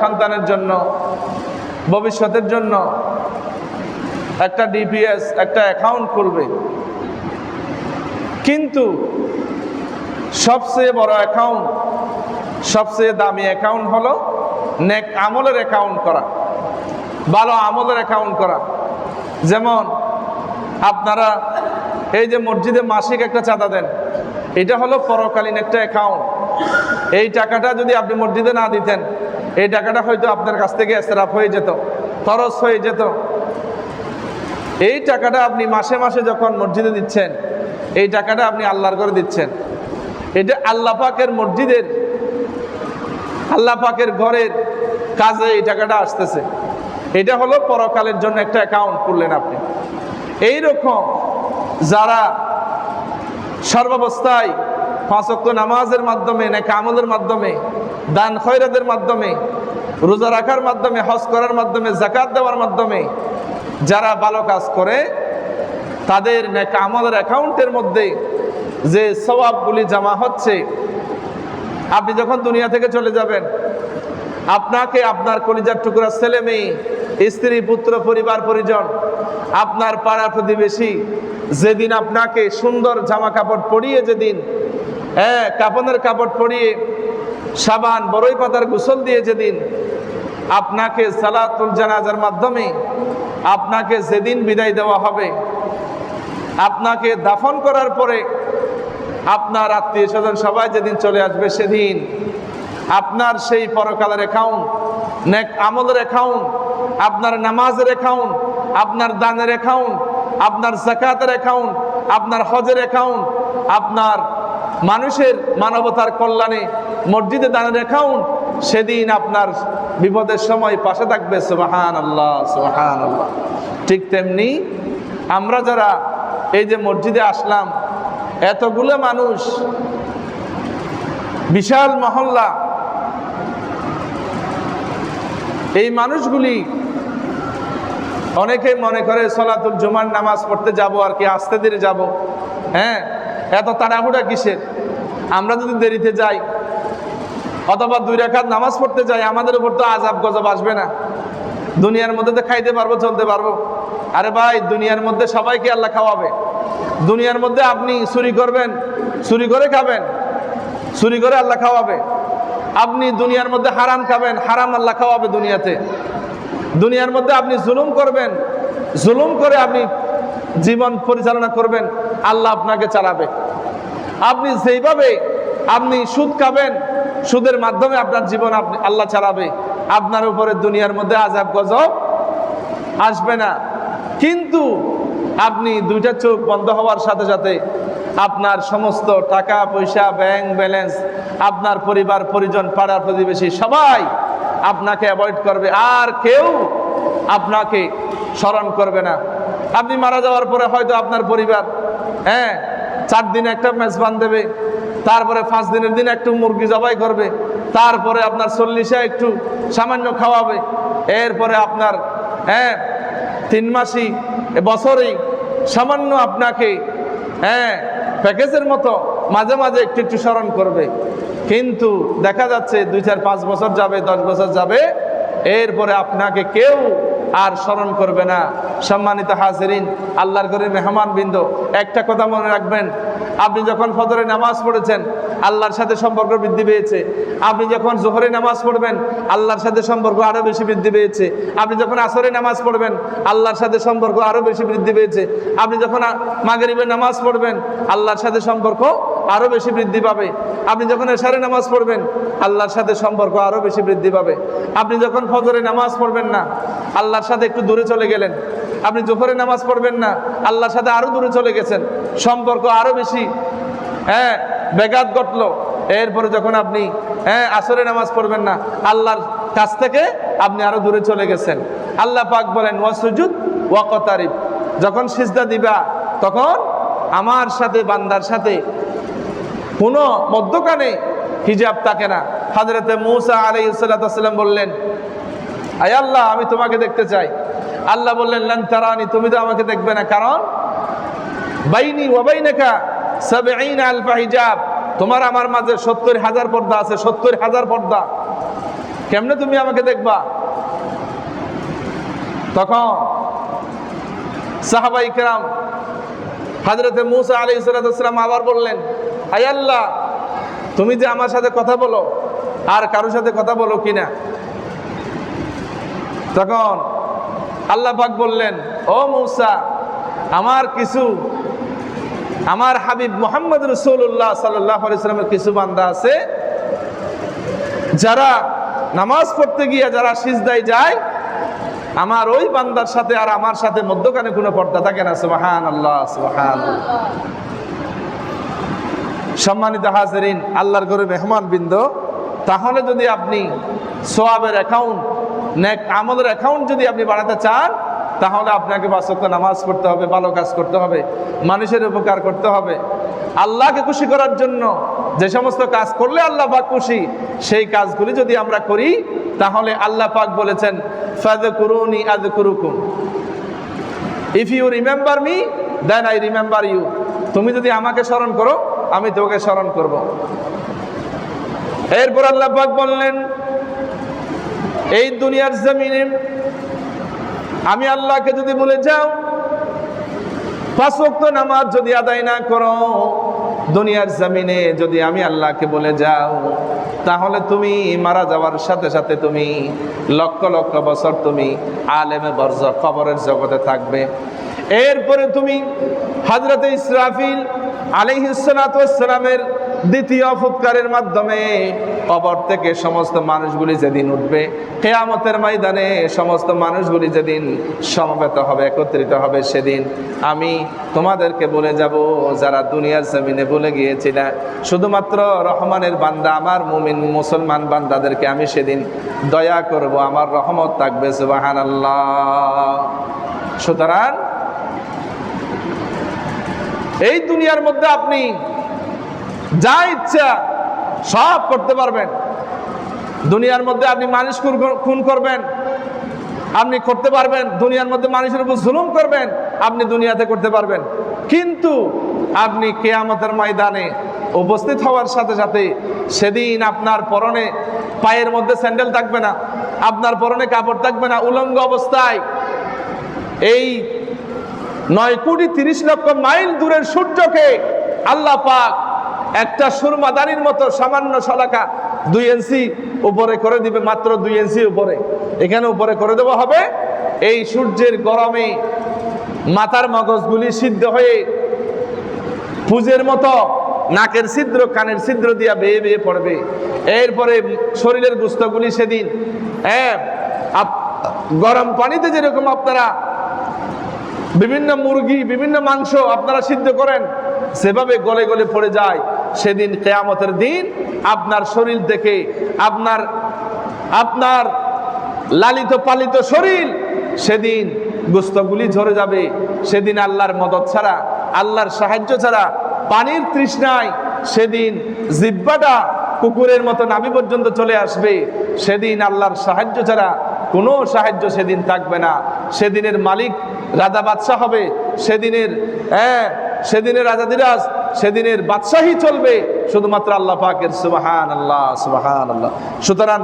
সন্তানের জন্য, ভবিষ্যতের জন্য একটা ডিপিএস একটা অ্যাকাউন্ট খুলবে। কিন্তু সবচেয়ে বড় অ্যাকাউন্ট সবচেয়ে দামি অ্যাকাউন্ট হলো নেক আমলের অ্যাকাউন্ট করা, ভালো আমলের অ্যাকাউন্ট করা। যেমন আপনারা এই যে মসজিদে মাসিক একটা চাঁদা দেন, এটা হলো পরকালীন একটা অ্যাকাউন্ট এই টাকাটা যদি আপনি মসজিদে না দিতেন এই টাকাটা হয়তো আপনার কাছ থেকে এসরাফ হয়ে যেত, খরচ হয়ে যেত। এই টাকাটা আপনি মাসে মাসে যখন মসজিদে দিচ্ছেন, এই টাকাটা আপনি আল্লাহর করে দিচ্ছেন। এটা আল্লাহ পাকের মসজিদের, আল্লাহ পাকের ঘরের কাজে এই টাকাটা আসতেছে। এটা হলো পরকালের জন্য একটা অ্যাকাউন্ট করলেন আপনি। এই রকম যারা সর্বাবস্থায় পাঁচক্ত নামাজের মাধ্যমে, নাকি আমলের মাধ্যমে, দান খয়রাদের মাধ্যমে রোজা রাখার মাধ্যমে, হজ করার মাধ্যমে জাকাত দেওয়ার মাধ্যমে যারা ভালো কাজ করে, তাদের নাকি আমলের অ্যাকাউন্টের মধ্যে যে সবাবগুলি জমা হচ্ছে, আপনি যখন দুনিয়া থেকে চলে যাবেন, আপনাকে আপনার কলিজার টুকরা ছেলে মেয়ে, স্ত্রী, পুত্র, পরিবার, পরিজন, আপনার পাড়া প্রতিবেশী, যেদিন আপনাকে সুন্দর জামা কাপড় পরিয়ে, যেদিন হ্যাঁ কাপনের কাপড় পরিয়ে, সাবান বড়ই পাতার গোসল দিয়ে যেদিন আপনাকে সালাতুল জানাজার মাধ্যমে আপনাকে যেদিন বিদায় দেওয়া হবে, আপনাকে দাফন করার পরে আপনার আত্মীয় স্বজন সবাই যেদিন চলে আসবে সেদিন আপনার সেই পরকালের অ্যাকাউন্ট নেক আমলের অ্যাকাউন্ট আপনার নামাজের অ্যাকাউন্ট আপনার দানের অ্যাকাউন্ট আপনার জাকাতের অ্যাকাউন্ট আপনার হজের অ্যাকাউন্ট আপনার মানুষের মানবতার কল্যাণে মসজিদে দানের অ্যাকাউন্ট সেদিন আপনার বিপদের সময় পাশে থাকবে সুবাহান আল্লাহ সুবাহান আল্লাহ ঠিক তেমনি আমরা যারা এই যে মসজিদে আসলাম, এতগুলো মানুষ, বিশাল মহল্লা, এই মানুষগুলি অনেকে মনে করে সলাতুল জুমার নামাজ পড়তে যাব আর কি, আস্তে ধীরে যাব। হ্যাঁ এত তাড়াহুড়া কিসের? আমরা যদি দেরিতে যাই অথবা দুই রেখাত নামাজ পড়তে যাই, আমাদের উপর তো আজাব গজব আসবে না। দুনিয়ার মধ্যে তো খাইতে পারব, চলতে পারব। আরে ভাই, দুনিয়ার মধ্যে সবাইকে আল্লাহ খাওয়াবে। দুনিয়ার মধ্যে আপনি চুরি করবেন, চুরি করে খাবেন, চুরি করে আল্লাহ খাওয়াবে। আপনি দুনিয়ার মধ্যে হারাম খাবেন, হারাম আল্লাহ খাওয়াবে দুনিয়াতে। দুনিয়ার মধ্যে আপনি জুলুম করবেন, জুলুম করে আপনি জীবন পরিচালনা করবেন, আল্লাহ আপনাকে চালাবে। আপনি যেইভাবে আপনি সুদ খাবেন সুদের মাধ্যমে আপনার জীবন আপনি আল্লাহ চালাবে। আপনার উপরে দুনিয়ার মধ্যে আজাব গজব আসবে না। কিন্তু আপনি দুইটা চোখ বন্ধ হওয়ার সাথে সাথে আপনার সমস্ত টাকা, পয়সা ব্যাংক ব্যালেন্স আপনার পরিবার, পরিজন, পাড়া প্রতিবেশী সবাই আপনাকে অ্যাভয়েড করবে। আর কেউ আপনাকে স্মরণ করবে না। আপনি মারা যাওয়ার পরে হয়তো আপনার পরিবার হ্যাঁ চার দিন একটা মেজবান দেবে। তারপরে পাঁচ দিনের দিন একটু মুরগি জবাই করবে, তারপরে আপনার চল্লিশে একটু সামান্য খাওয়াবে, এরপরে আপনার হ্যাঁ তিন মাসি বছরেই সামান্য আপনাকে হ্যাঁ প্যাকেজের মতো মাঝে মাঝে একটু একটু স্মরণ করবে। কিন্তু দেখা যাচ্ছে দুই চার পাঁচ বছর যাবে, দশ বছর যাবে, এরপরে আপনাকে কেউ আর স্মরণ করবে না। সম্মানিত হাজরিন, আল্লাহর করে মেহমান বৃন্দ একটা কথা মনে রাখবেন। আপনি যখন ফজরে নামাজ পড়েছেন, আল্লাহর সাথে সম্পর্ক বৃদ্ধি পেয়েছে। আপনি যখন জোহরে নামাজ পড়বেন, আল্লাহর সাথে সম্পর্ক আরও বেশি বৃদ্ধি পেয়েছে। আপনি যখন আসরে নামাজ পড়বেন, আল্লাহর সাথে সম্পর্ক আরও বেশি বৃদ্ধি পেয়েছে। আপনি যখন মাগরিবে নামাজ পড়বেন, আল্লাহর সাথে সম্পর্ক আরও বেশি বৃদ্ধি পাবে। আপনি যখন এশারে নামাজ পড়বেন, আল্লাহর সাথে সম্পর্ক আরও বেশি বৃদ্ধি পাবে। আপনি যখন ফজরে নামাজ পড়বেন না, আল্লাহর সাথে একটু দূরে চলে গেলেন। আপনি জোহরে নামাজ পড়বেন না, আল্লাহর সাথে আরও দূরে চলে গেছেন। সম্পর্ক আরও বেশি হ্যাঁ বেগাত ঘটলো। এরপরে যখন আপনি হ্যাঁ আসরে নামাজ পড়বেন না, আল্লাহর কাছ থেকে আপনি আরও দূরে চলে গেছেন। আল্লাহ পাক বলেন ওয়াসুজুদ ওয়াকতারিফ যখন সিজদা দিবা, তখন আমার সাথে, বান্দার সাথে কোনো মধ্যখানে হিজাব থাকে না। হাজরতে মৌসা আলাই সাল্লাম বললেন, আয় আল্লাহ, আমি তোমাকে দেখতে চাই। আল্লাহ বললেন, লান তারানি, তুমি তো আমাকে দেখবে না। কারণ বাইনি ওয়াবাইনাকা সাবঈন আলফা হিজাব। তোমার আমার মাঝে সত্তর হাজার পর্দা আছে, সত্তর হাজার পর্দা। কেমনে তুমি আমাকে দেখবা? তখন সাহাবাই কেরাম হাজরতে মুসা আলী সালাম আবার বললেন আই আল্লাহ, তুমি যে আমার সাথে কথা বলো, আর কারোর সাথে কথা বলো কিনা? তখন আল্লাহ পাক বললেন, ও মৌসা, আমার কিছু, আমার হাবিব মোহাম্মদ রসুল্লাহ সাল্লাহ কিছু বান্দা আছে, যারা নামাজ পড়তে গিয়ে যারা সিজদায় যায়, আমার ওই বান্দার সাথে আর আমার সাথে মধ্যখানে কোনো পর্দা থাকে না। সুবাহান আল্লাহ সুবাহান সম্মানিত হাজরিন, আল্লাহর ঘরে মেহমান বৃন্দ তাহলে যদি আপনি সোয়াবের অ্যাকাউন্ট নেক আমলের অ্যাকাউন্ট যদি আপনি বাড়াতে চান, তাহলে আপনাকে বাসক্ত নামাজ পড়তে হবে, ভালো কাজ করতে হবে, মানুষের উপকার করতে হবে। আল্লাহকে খুশি করার জন্য যে সমস্ত কাজ করলে আল্লাহ পাক খুশি, সেই কাজগুলি যদি আমরা করি, তাহলে আল্লাহ পাক বলেছেন কুরুকুম if you remember me then I remember you তুমি যদি আমাকে স্মরণ করো আমি তোকে স্মরণ করব। এরপর আল্লাহ পাক বললেন, এই দুনিয়ার জমিনে আমি আল্লাহকে যদি বলে যাও, পাঁচ ওয়াক্ত নামাজ যদি আদায় না করো, দুনিয়ার জমিনে যদি আমি আল্লাহকে বলে যাও, তাহলে তুমি মারা যাওয়ার সাথে সাথে তুমি লক্ষ লক্ষ বছর তুমি আলেমে বর্জ কবরের জগতে থাকবে। এরপরে তুমি হাজরতে ইসরাফিল আলিহিসালামের দ্বিতীয় ফুৎকারের মাধ্যমে কবর থেকে সমস্ত মানুষগুলি যেদিন উঠবে, কেয়ামতের ময়দানে সমস্ত মানুষগুলি যেদিন সমবেত হবে, একত্রিত হবে সেদিন আমি তোমাদেরকে বলে যাব, যারা দুনিয়ার জমিনে বলে গিয়েছিল, শুধুমাত্র রহমানের বান্দা, আমার মুমিন মুসলমান বান্দাদেরকে আমি সেদিন দয়া করব, আমার রহমত থাকবে সুবাহান আল্লাহ সুতরাং এই দুনিয়ার মধ্যে আপনি যা ইচ্ছা সব করতে পারবেন। দুনিয়ার মধ্যে আপনি মানুষ খুন- করবেন। আপনি করতে পারবেন। দুনিয়ার মধ্যে মানুষের উপর জুলুম করবেন। আপনি দুনিয়াতে করতে পারবেন। কিন্তু আপনি কেয়ামতের ময়দানে উপস্থিত হওয়ার সাথে সাথে সেদিন আপনার পরনে পায়ের মধ্যে স্যান্ডেল থাকবে না। আপনার পরনে কাপড় থাকবে না। উলঙ্গ অবস্থায় এই নয় কোটি তিরিশ লক্ষ মাইল দূরের সূর্যকে আল্লাহ পাক একটা সুরমাদানির মতো সামান্য শলাকা দুই ইঞ্চি উপরে করে দিবে, মাত্র দুই ইঞ্চি উপরে। এখানে উপরে করে দেওয়া হবে। এই সূর্যের গরমে মাথার মগজগুলি সিদ্ধ হয়ে পুজের মতো নাকের ছিদ্র, কানের ছিদ্র দিয়া বেয়ে বেয়ে পড়বে। এরপরে শরীরের গুস্তগুলি সেদিন হ্যাঁ গরম পানিতে যেরকম আপনারা বিভিন্ন মুরগি, বিভিন্ন মাংস আপনারা সিদ্ধ করেন, সেভাবে গলে গলে পড়ে যায়। সেদিন কেয়ামতের দিন আপনার শরীর থেকে আপনার আপনার লালিত পালিত শরীর সেদিন গুস্তগুলি ঝরে যাবে। সেদিন আল্লাহর মদত ছাড়া, আল্লাহর সাহায্য ছাড়া পানির তৃষ্ণায় সেদিন জিব্বাটা কুকুরের মতো নাভি পর্যন্ত চলে আসবে। সেদিন আল্লাহর সাহায্য ছাড়া কোনো সাহায্য সেদিন থাকবে না। সেদিনের মালিক রাজা বাদশাহ হবে, সেদিনের হ্যাঁ সেদিনের রাজা রাজাদিরাজ সেদিনের বাদশাহী চলবে, শুধুমাত্র আল্লাহ পাকের সুবাহান আল্লাহ সুবাহান আল্লাহ সুতরাং